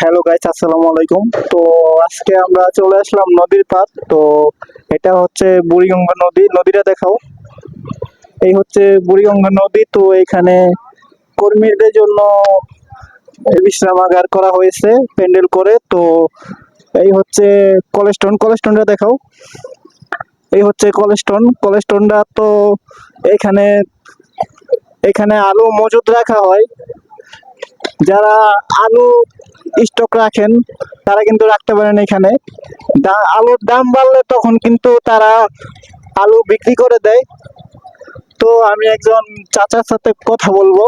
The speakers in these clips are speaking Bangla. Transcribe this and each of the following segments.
হ্যালো গাইস আসসালামু আলাইকুম। তো আজকে আমরা চলে আসলাম নদীর পার তো এটা হচ্ছে বুড়িগঙ্গা নদী। নদীটা দেখাও। এই হচ্ছে বুড়িগঙ্গা নদী। তো এখানে কর্মীদের জন্য বিশ্রামাগার করা হয়েছে প্যান্ডেল করে। তো এই হচ্ছে কলেস্টন কলেস্টনটা দেখাও। এই হচ্ছে কলেস্টন কলেস্টনটা তো এখানে এখানে আলু মজুদ রাখা হয়। যারা আলু স্টক রাখেন তারা কিন্তু রাখতে পারেন এখানে। আলুর দাম বাড়লে তখন কিন্তু তারা আলু বিক্রি করে দেয়। তো আমি একজন চাচার সাথে কথা বলব।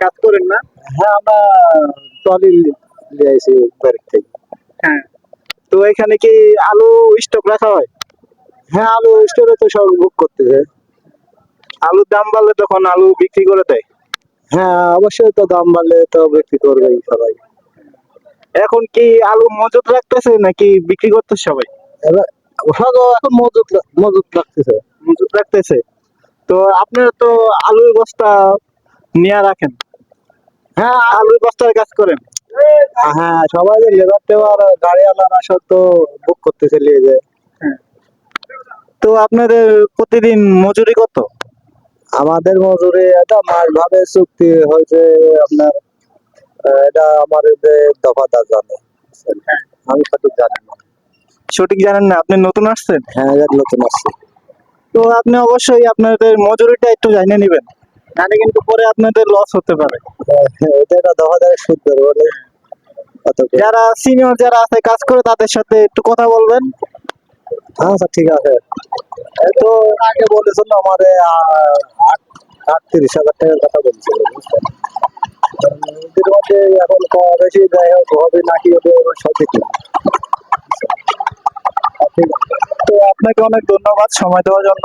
কাজ করেন না? হ্যাঁ আমরা নিয়ে থেকে। হ্যাঁ। তো এখানে কি আলু স্টক রাখা হয়? হ্যাঁ আলু স্টোরে তো সব বুক করতেছে। আলুর দাম বাড়লে তখন আলু বিক্রি করে দেয়। হ্যাঁ অবশ্যই তো দাম বাড়লে তো বিক্রি করবেই সবাই। এখন কি আলু মজুত রাখতেছে নাকি বিক্রি করতেছে সবাই? এখন মজুত মজুত রাখতেছে। মজুত রাখতেছে। তো আপনারা তো আলুর বস্তা নিয়ে রাখেন? হ্যাঁ। আলুর বস্তার কাজ করেন? হ্যাঁ সবাই লেবার টেবার গাড়ি আলাদা সব তো বুক করতেছে নিয়ে যায় তো আপনাদের প্রতিদিন মজুরি কত? আমাদের মজুরি এটা মাস ভাবে চুক্তি হয়েছে আপনার এটা আমার যে দফাদার জানে। আমি সঠিক জানি না। সঠিক জানেন না আপনি নতুন আসছেন? হ্যাঁ নতুন আসছে। তো আপনি অবশ্যই আপনাদের মজুরিটা একটু জানিয়ে নেবেন নাহলে কিন্তু পরে আপনাদের লস হতে পারে। হ্যাঁ, এটা একটা দফাদারের সুদ বলে। যারা সিনিয়র যারা আছে কাজ করে তাদের সাথে একটু কথা বলবেন। আচ্ছা ঠিক আছে। তো আগে বলেছিল আমার আটত্রিশ হাজার টাকার কথা বলছিল মধ্যে এখন কম বেশি যাই হোক হবে, নাকি হবে সঠিক তো আপনাকে অনেক ধন্যবাদ, সময় দেওয়ার জন্য।